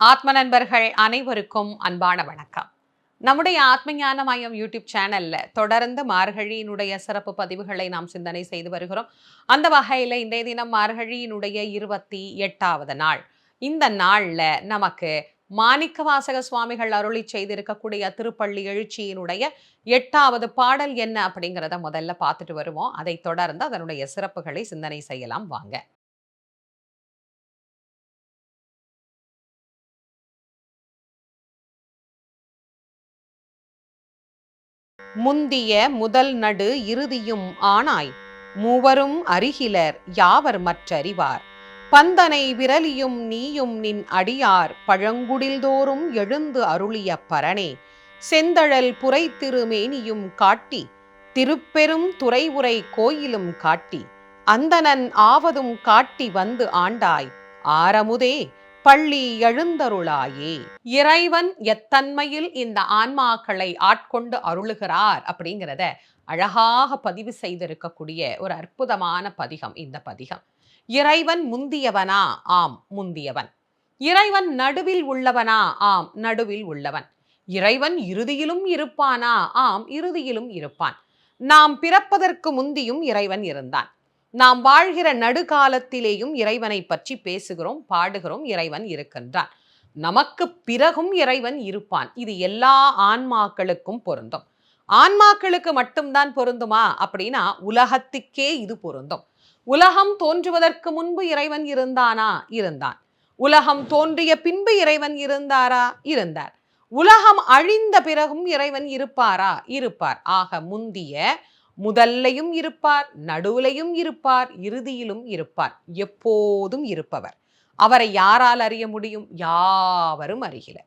ஆத்ம நண்பர்கள் அனைவருக்கும் அன்பான வணக்கம். நம்முடைய ஆத்ம ஞான மையம் யூடியூப் சேனல்ல தொடர்ந்து மார்கழியினுடைய சிறப்பு பதிவுகளை நாம் சிந்தனை செய்து வருகிறோம். அந்த வகையில இன்றைய தினம் மார்கழியினுடைய இருபத்தி எட்டாவது நாள். இந்த நாள்ல நமக்கு மாணிக்கவாசக சுவாமிகள் அருளி செய்திருக்கக்கூடிய திருப்பள்ளி எழுச்சியினுடைய எட்டாவது பாடல் என்ன அப்படிங்கிறத முதல்ல பார்த்துட்டு வருவோம். அதை தொடர்ந்து அதனுடைய சிறப்புகளை சிந்தனை செய்யலாம். வாங்க. முந்திய முதல் நடு இறுதியும் ஆனாய். மூவரும் அருகிலர் யாவர் மற்றறிவார்? பந்தனை விரலியும் நீயும் நின் அடியார் பழங்குடில்தோறும் எழுந்து அருளிய பரணே. செந்தழல் புரை திருமேனியும் காட்டி திருப்பெரும் துறை உரை கோயிலும் காட்டி. அந்தணன் ஆவதும் காட்டி வந்து ஆண்டாய். ஆரமுதே பள்ளி எழுந்தருளாயே. இறைவன் எத்தன்மையில் இந்த ஆன்மாக்களை ஆட்கொண்டு அருளுகிறார் அப்படிங்கிறத அழகாக பதிவு செய்திருக்கக்கூடிய ஒரு அற்புதமான பதிகம் இந்த பதிகம். இறைவன் முந்தியவனா? ஆம் முந்தியவன். இறைவன் நடுவில் உள்ளவனா? ஆம் நடுவில் உள்ளவன். இறைவன் இறுதியிலும் இருப்பானா? ஆம் இறுதியிலும் இருப்பான். நாம் பிறப்பதற்கு முந்தியும் இறைவன் இருந்தான். நாம் வாழ்கிற நடுகாலத்திலேயும் இறைவனை பற்றி பேசுகிறோம் பாடுகிறோம் இறைவன் இருக்கின்றான். நமக்கு பிறகும் இறைவன் இருப்பான். இது எல்லா ஆன்மாக்களுக்கும் பொருந்தும். ஆன்மாக்களுக்கு மட்டும்தான் பொருந்துமா? அப்படின்னா உலகத்துக்கே இது பொருந்தும். உலகம் தோன்றுவதற்கு முன்பு இறைவன் இருந்தானா? இருந்தான். உலகம் தோன்றிய பின்பு இறைவன் இருந்தாரா? இருந்தார். உலகம் அழிந்த பிறகும் இறைவன் இருப்பாரா? இருப்பார். ஆக முந்திய முதல்லையும் இருப்பார் நடுவுலையும் இருப்பார் இறுதியிலும் இருப்பார். எப்போதும் இருப்பவர். அவரை யாரால் அறிய முடியும்? யாவரும் அறிகில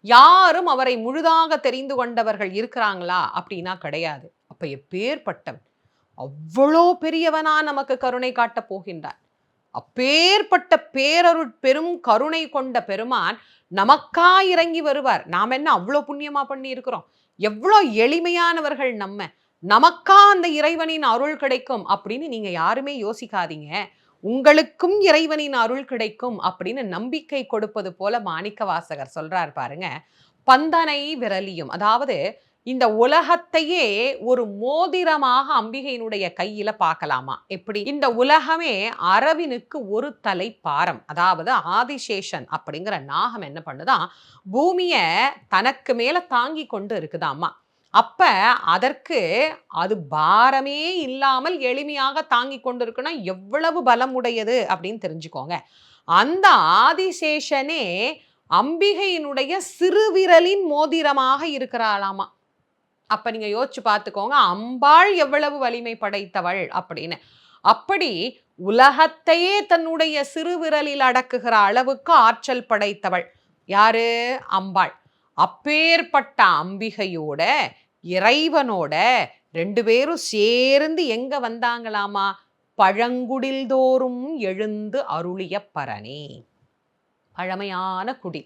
யாரும் அவரை முழுதாக தெரிந்து கொண்டவர்கள் இருக்கிறாங்களா? அப்படின்னா கிடையாது. அப்ப எப்பேற்பட்டவன்? அவ்வளோ பெரியவனா நமக்கு கருணை காட்டப் போகின்றான். அப்பேற்பட்ட பேரருட் பெரும் கருணை கொண்ட பெருமான் நமக்கா இறங்கி வருவார். நாம் என்ன அவ்வளோ புண்ணியமா பண்ணி இருக்கிறோம் எவ்வளோ எளிமையானவர்கள் நம்ம. நமக்கா அந்த இறைவனின் அருள் கிடைக்கும் அப்படின்னு நீங்க யாருமே யோசிக்காதீங்க. உங்களுக்கும் இறைவனின் அருள் கிடைக்கும் அப்படின்னு நம்பிக்கை கொடுப்பது போல மாணிக்க வாசகர் சொல்றார் பாருங்க. பந்தனை விரலியும் அதாவது இந்த உலகத்தையே ஒரு மோதிரமாக அம்பிகையினுடைய கையில பார்க்கலாமா? எப்படி? இந்த உலகமே அரவினுக்கு ஒரு தலை பாரம் அதாவது ஆதிசேஷன் அப்படிங்கிற நாகம் என்ன பண்ணுதான் பூமியை தனக்கு மேல தாங்கி கொண்டு இருக்குதாமா அப்ப அதற்கு அது பாரமே இல்லாமல் எளிமையாக தாங்கி கொண்டிருக்குன்னா எவ்வளவு பலம் உடையது அப்படின்னு தெரிஞ்சுக்கோங்க. அந்த ஆதிசேஷனே அம்பிகையினுடைய சிறுவிரலின் மோதிரமாக இருக்கிறாளாமா. அப்ப நீங்க யோசிச்சு பார்த்துக்கோங்க அம்பாள் எவ்வளவு வலிமை படைத்தவள் அப்படின்னு. அப்படி உலகத்தையே தன்னுடைய சிறுவிரலில் அடக்குகிற அளவுக்கு ஆற்றல் படைத்தவள். யாரு? அம்பாள். அப்பேற்பட்ட அம்பிகையோட இறைவனோட ரெண்டு பேரும் சேர்ந்து எங்க வந்தாங்களாமா? பழங்குடில் தோறும் எழுந்து அருளிய பரணி. பழமையான குடி.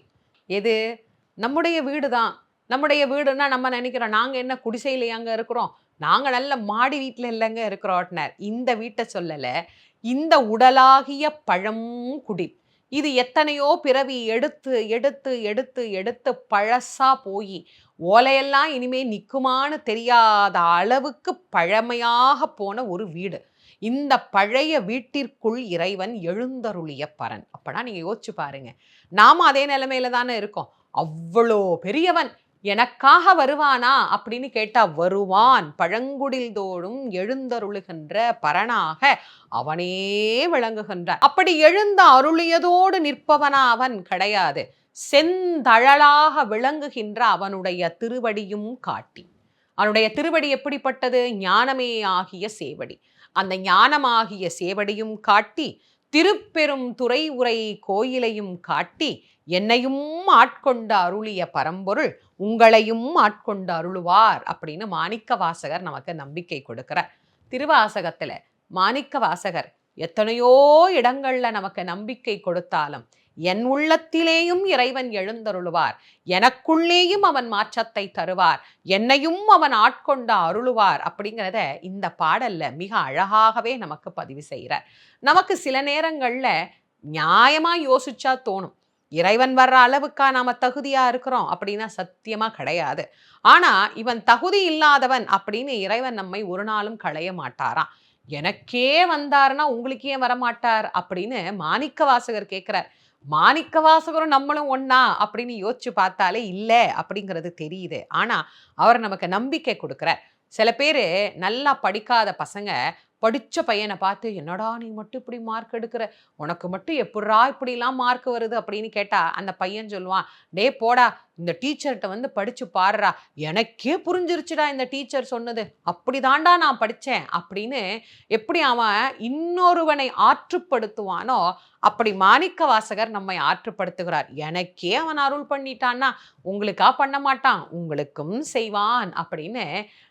எது? நம்முடைய வீடு தான் நம்முடைய வீடுன்னா நம்ம நினைக்கிறோம் நாங்கள் என்ன குடிசையில் அங்கே இருக்கிறோம்? நாங்கள் நல்ல மாடி வீட்டில் இல்லைங்க இருக்கிறோம் இந்த வீட்டை சொல்லலை. இந்த உடலாகிய பழம் குடி. இது எத்தனையோ பிறவி எடுத்து எடுத்து எடுத்து எடுத்து பழசா போய் ஓலையெல்லாம் இனிமே நிற்குமான்னு தெரியாத அளவுக்கு பழமையாக போன ஒரு வீடு. இந்த பழைய வீட்டிற்குள் இறைவன் எழுந்தருளிய பரன். அப்படின்னா நீங்க யோசிச்சு பாருங்க. நாம அதே நிலைமையில தானே இருக்கோம். அவ்வளோ பெரியவன். எனக்காக வருவானா அப்படின்னு கேட்டா வருவான். பழங்குடில் தோறும் எழுந்தருளுகின்ற பரனாக அவனே விளங்குகின்றான். அப்படி எழுந்த அருளியதோடு நிற்பவனா அவன் கிடையாது. செந்தழலாக விளங்குகின்ற அவனுடைய திருவடியும் காட்டி. அவனுடைய திருவடி எப்படிப்பட்டது? ஞானமே ஆகிய சேவடி. அந்த ஞானமாகிய சேவடியும் காட்டி திருப்பெரும் துறை உரை கோயிலையும் காட்டி என்னையும் ஆட்கொண்டு அருளிய பரம்பொருள் உங்களையும் ஆட்கொண்டு அருளுவார் அப்படின்னு மாணிக்க வாசகர் நமக்கு நம்பிக்கை கொடுக்கிறார். திருவாசகத்தில் மாணிக்க வாசகர் எத்தனையோ இடங்களில் நமக்கு நம்பிக்கை கொடுத்தாலும் என் உள்ளத்திலேயும் இறைவன் எழுந்தருளுவார். எனக்குள்ளேயும் அவன் மாற்றத்தை தருவார். என்னையும் அவன் ஆட்கொண்ட அருளுவார் அப்படிங்கிறத இந்த பாடல்ல மிக அழகாகவே நமக்கு பதிவு செய்கிறார். நமக்கு சில நேரங்களில் நியாயமாக யோசிச்சா தோணும். இறைவன் வர்ற அளவுக்கா நாம் தகுதியாக இருக்கிறோம் அப்படின்னா சத்தியமாக கிடையாது. ஆனால் இவன் தகுதி இல்லாதவன் அப்படின்னு இறைவன் நம்மை ஒரு நாளும் களைய மாட்டாராம். எனக்கே வந்தாருன்னா உங்களுக்கு ஏன் வரமாட்டார் அப்படின்னு மாணிக்க வாசகர் கேட்குறார். மாணிக்க வாசகரும் நம்மளும் ஒன்னா அப்படின்னு யோசிச்சு பார்த்தாலே இல்லை அப்படிங்கிறது தெரியுது. ஆனா அவர் நமக்கு நம்பிக்கை கொடுக்குறார். சில பேர் நல்லா படிக்காத பசங்க படித்த பையனை பார்த்து என்னடா நீ மட்டும் இப்படி மார்க் எடுக்கிற? உனக்கு மட்டும் எப்படா இப்படிலாம் மார்க் வருது? அப்படின்னு கேட்டால் அந்த பையன் சொல்லுவான் டே போடா இந்த டீச்சர்கிட்ட வந்து படித்து பாடுறா. எனக்கே புரிஞ்சிருச்சுடா இந்த டீச்சர் சொன்னது. அப்படி தாண்டா நான் படித்தேன் அப்படின்னு எப்படி அவன் இன்னொருவனை ஆற்றுப்படுத்துவானோ அப்படி மாணிக்க வாசகர் நம்மை ஆற்றுப்படுத்துகிறார். எனக்கே அவன் அருள் பண்ணிட்டான்னா உங்களுக்கா பண்ண மாட்டான்? உங்களுக்கும் செய்வான் அப்படின்னு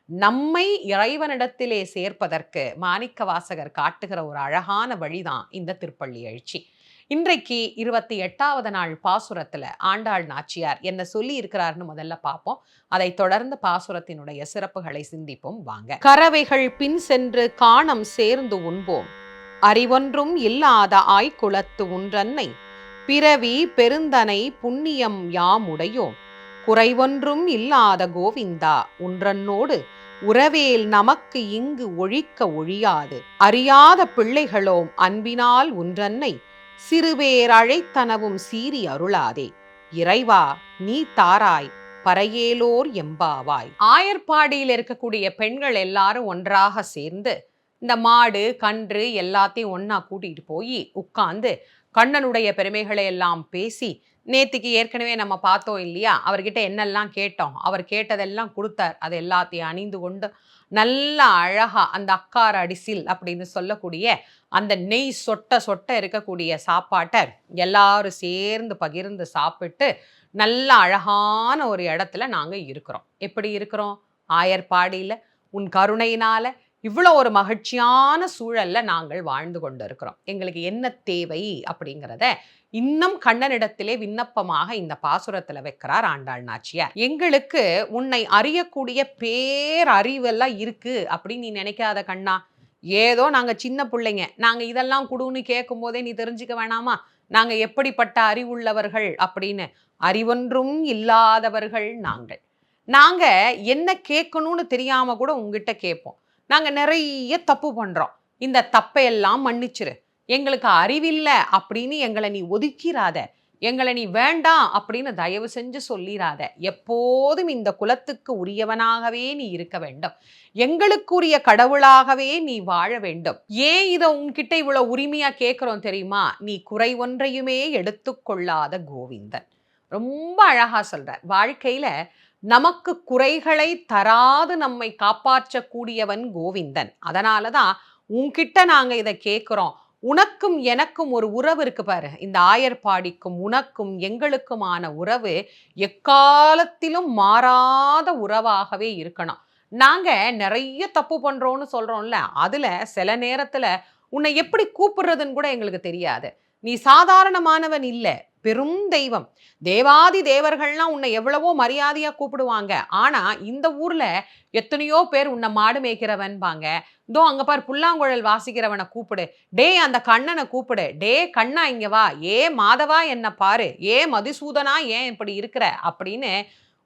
நம்மை இறைவனிடத்திலே சேர்ப்பதற்கு மாணிக்க வாசகர் காட்டுகிற ஒரு அழகான வழிதான் இந்த திருப்பள்ளி எழுச்சி. இன்றைக்கு இருபத்தி எட்டாவது நாள் பாசுரத்துல ஆண்டாள் நாச்சியார் என்ன சொல்லி இருக்கிறார்னு முதல்ல பார்ப்போம். அதை தொடர்ந்து பாசுரத்தினுடைய சிறப்புகளை சிந்திப்போம். வாங்க. கறவைகள் பின் சென்று காணம் சேர்ந்து உண்போம். அறிவொன்றும் இல்லாத ஆய்குளத்து உன்றன்னை பிறவி பெருந்தனை புண்ணியம் யாமுடையோம் குறைவொன்றும் இல்லாத கோவிந்தா உன்றன்னோடு உறவேல் நமக்கு இங்கு ஒழிக்க ஒழியாது. அறியாத பிள்ளைகளோம் அன்பினால் உன்றன்னை சிறுபேர் அழைத்தனவும் சீறி அருளாதே. இறைவா நீ தாராய் பறையேலோர் எம்பாவாய். ஆயர்பாடியில் இருக்கக்கூடிய பெண்கள் எல்லாரும் ஒன்றாக சேர்ந்து இந்த மாடு கன்று எல்லாத்தையும் ஒன்னா கூட்டிட்டு போய் உட்கார்ந்து கண்ணனுடைய பெருமைகளை எல்லாம் பேசி நேத்திக்கு ஏற்கனவே நம்ம பார்த்தோம் இல்லையா? அவர்கிட்ட என்னெல்லாம் கேட்டோம்? அவர் கேட்டதெல்லாம் கொடுத்தார். அது எல்லாத்தையும் அணிந்து கொண்டு நல்ல அழகா அந்த அக்கார அடிசில் அப்படின்னு சொல்லக்கூடிய அந்த நெய் சொட்ட சொட்ட இருக்கக்கூடிய சாப்பாட்டை எல்லாரும் சேர்ந்து பகிர்ந்து சாப்பிட்டு நல்ல அழகான ஒரு இடத்துல நாங்கள் இருக்கிறோம். எப்படி இருக்கிறோம்? ஆயர்பாடியில். உன் கருணையினால இவ்வளோ ஒரு மகிழ்ச்சியான சூழல்ல நாங்கள் வாழ்ந்து கொண்டு இருக்கிறோம் எங்களுக்கு என்ன தேவை அப்படிங்கிறத இன்னும் கண்ணனிடத்திலே விண்ணப்பமாக இந்த பாசுரத்துல வைக்கிறார் ஆண்டாள் நாச்சியார். எங்களுக்கு உன்னை அறியக்கூடிய பேரறிவெல்லாம் இருக்கு அப்படின்னு நீ நினைக்காத கண்ணா. ஏதோ நாங்கள் சின்ன பிள்ளைங்க நாங்கள் இதெல்லாம் கொடுன்னு கேட்கும் போதே நீ தெரிஞ்சுக்க வேணாமா? நாங்கள் எப்படிப்பட்ட அறிவுள்ளவர்கள் அப்படின்னு அறிவொன்றும் இல்லாதவர்கள் நாங்கள். நாங்க என்ன கேட்கணும்னு தெரியாம கூட உங்ககிட்ட கேட்போம். நாங்கள் நிறைய தப்பு பண்ணுறோம் இந்த தப்பையெல்லாம் மன்னிச்சிரு. எங்களுக்கு அறிவில்லை அப்படின்னு எங்களை நீ ஒதுக்கிறாத எங்களை நீ வேண்டாம் அப்படின்னு தயவு செஞ்சு சொல்லிடாத எப்போதும் இந்த குலத்துக்கு உரியவனாகவே நீ இருக்க வேண்டும். எங்களுக்குரிய கடவுளாகவே நீ வாழ வேண்டும். ஏன் இதை உன்கிட்ட இவ்வளோ உரிமையாக கேட்குறோம் தெரியுமா? நீ குறை ஒன்றையுமே எடுத்துக்கொள்ளாத கோவிந்தன். ரொம்ப அழகாக சொல்ற வாழ்க்கையில் நமக்கு குறைகளை தராது நம்மை காப்பாற்றக்கூடியவன் கோவிந்தன். அதனால தான் உன்கிட்ட நாங்கள் இதை கேட்குறோம் உனக்கும் எனக்கும் ஒரு உறவு இருக்கு பாரு. இந்த ஆயர்பாடிக்கும் உனக்கும் எங்களுக்குமான உறவு எக்காலத்திலும் மாறாத உறவாகவே இருக்கணும். நாங்கள் நிறைய தப்பு பண்ணுறோன்னு சொல்கிறோம்ல அதில் சில நேரத்தில் உன்னை எப்படி கூப்பிடுறதுன்னு கூட எங்களுக்கு தெரியாது. நீ சாதாரணமானவன் இல்லை. பெரும் தெய்வம். தேவாதி தேவர்கள்லாம் உன்னை எவ்வளவோ மரியாதையாக கூப்பிடுவாங்க. ஆனால் இந்த ஊரில் எத்தனையோ பேர் உன்னை மாடு மேய்க்கிறவன்பாங்க. இதோ அங்கே பார் புல்லாங்குழல் வாசிக்கிறவனை கூப்பிடு. டே அந்த கண்ணனை கூப்பிடு. டே கண்ணா இங்க வா. ஏ மாதவா என்ன பாரு. ஏ மதுசூதனா ஏன் இப்படி இருக்கிற? அப்படின்னு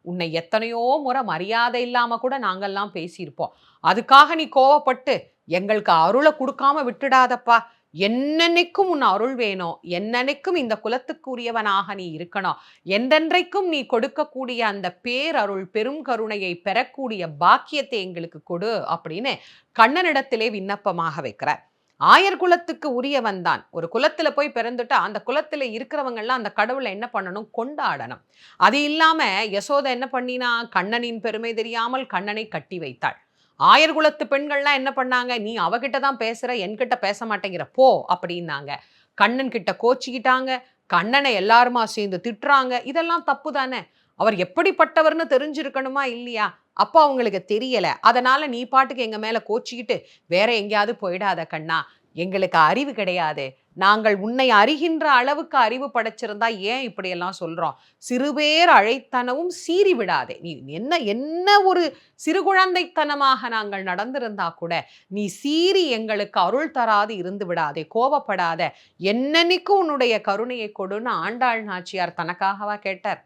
உன்னை எத்தனையோ முறை மரியாதை இல்லாம கூட நாங்கள்லாம் பேசியிருப்போம். அதுக்காக நீ கோவப்பட்டு எங்களுக்கு அருளை கொடுக்காம விட்டுடாதப்பா. என்னென்னைக்கும் உன் அருள் வேணும். என்னென்னைக்கும் இந்த குலத்துக்குரியவனாக நீ இருக்கணும். எந்தென்றைக்கும் நீ கொடுக்கக்கூடிய அந்த பேரருள் பெரும் கருணையை பெறக்கூடிய பாக்கியத்தை எங்களுக்கு கொடு அப்படின்னு கண்ணனிடத்திலே விண்ணப்பமாக வைக்கிறார். ஆயர் குலத்துக்கு உரியவன் தான். ஒரு குலத்துல போய் பிறந்துட்டா அந்த குலத்துல இருக்கிறவங்கெல்லாம் அந்த கடவுளை என்ன பண்ணணும்? கொண்டாடணும். அது இல்லாம யசோதை என்ன பண்ணினா கண்ணனின் பெருமை தெரியாமல் கண்ணனை கட்டி வைத்தாள். ஆயர்குலத்து பெண்கள்லாம் என்ன பண்ணாங்க? நீ அவகிட்ட தான் பேசுற என்கிட்ட பேச மாட்டேங்கிற போ அப்படின்னாங்க. கண்ணன் கிட்ட கோச்சிக்கிட்டாங்க. கண்ணனை எல்லாருமா சேர்ந்து திட்டுறாங்க. இதெல்லாம் தப்பு தானே? அவர் எப்படிப்பட்டவர்னு தெரிஞ்சிருக்கணுமா இல்லையா? அப்போ அவங்களுக்கு தெரியல. அதனால நீ பாட்டுக்கு எங்க மேல கோச்சிக்கிட்டு வேற எங்கேயாவது போயிடாத கண்ணா. எங்களுக்கு அறிவு கிடையாது. நாங்கள் உன்னை அறிகின்ற அளவுக்கு அறிவு படைச்சிருந்தா ஏன் இப்படியெல்லாம் சொல்கிறோம் சிறுபேர் அழைத்தனவும் சீறி விடாதே. நீ என்ன என்ன ஒரு சிறு குழந்தைத்தனமாக நாங்கள் நடந்திருந்தா கூட நீ சீறி எங்களுக்கு அருள் தராது இருந்து விடாதே. கோபப்படாத. என்னன்னைக்கு உன்னுடைய கருணையை கொடுன்னு ஆண்டாள் நாச்சியார் தனக்காகவா கேட்டார்.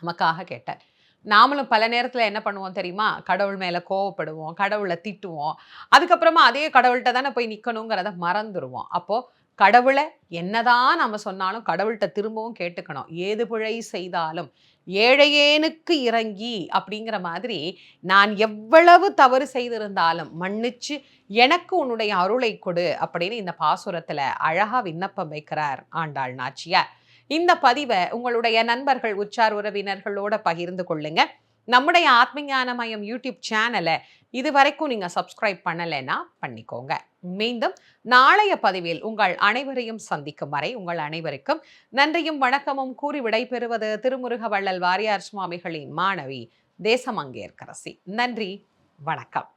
நமக்காக கேட்டார். நாமளும் பல நேரத்தில் என்ன பண்ணுவோம் தெரியுமா? கடவுள் மேலே கோவப்படுவோம் கடவுளை திட்டுவோம். அதுக்கப்புறமா அதே கடவுள்கிட்ட தானே போய் நிற்கணுங்கிறத மறந்துடுவோம் அப்போது கடவுளை என்னதான் நம்ம சொன்னாலும் கடவுள்கிட்ட திரும்பவும் கேட்டுக்கணும். ஏது பிழை செய்தாலும் ஏழையேனுக்கு இறங்கி அப்படிங்கிற மாதிரி நான் எவ்வளவு தவறு செய்திருந்தாலும் மன்னிச்சு எனக்கு உன்னுடைய அருளை கொடு அப்படின்னு இந்த பாசுரத்தில் அழகாக விண்ணப்பம் வைக்கிறார் ஆண்டாள் நாச்சியார். இந்த பதிவை உங்களுடைய நண்பர்கள் உச்சார் உறவினர்களோட பகிர்ந்து கொள்ளுங்க. நம்முடைய ஆத்மஞானமயம் யூடியூப் சேனலை இது வரைக்கும் நீங்கள் சப்ஸ்கிரைப் பண்ணலைன்னா பண்ணிக்கோங்க. மீண்டும் நாளைய பதிவில் உங்கள் அனைவரையும் சந்திக்கும் வரை உங்கள் அனைவருக்கும் நன்றியும் வணக்கமும் கூறி விடைபெறுவது திருமுருக வள்ளல் வாரியார் சுவாமிகளின் மாணவி தேசமங்கேற்கரசி. நன்றி வணக்கம்.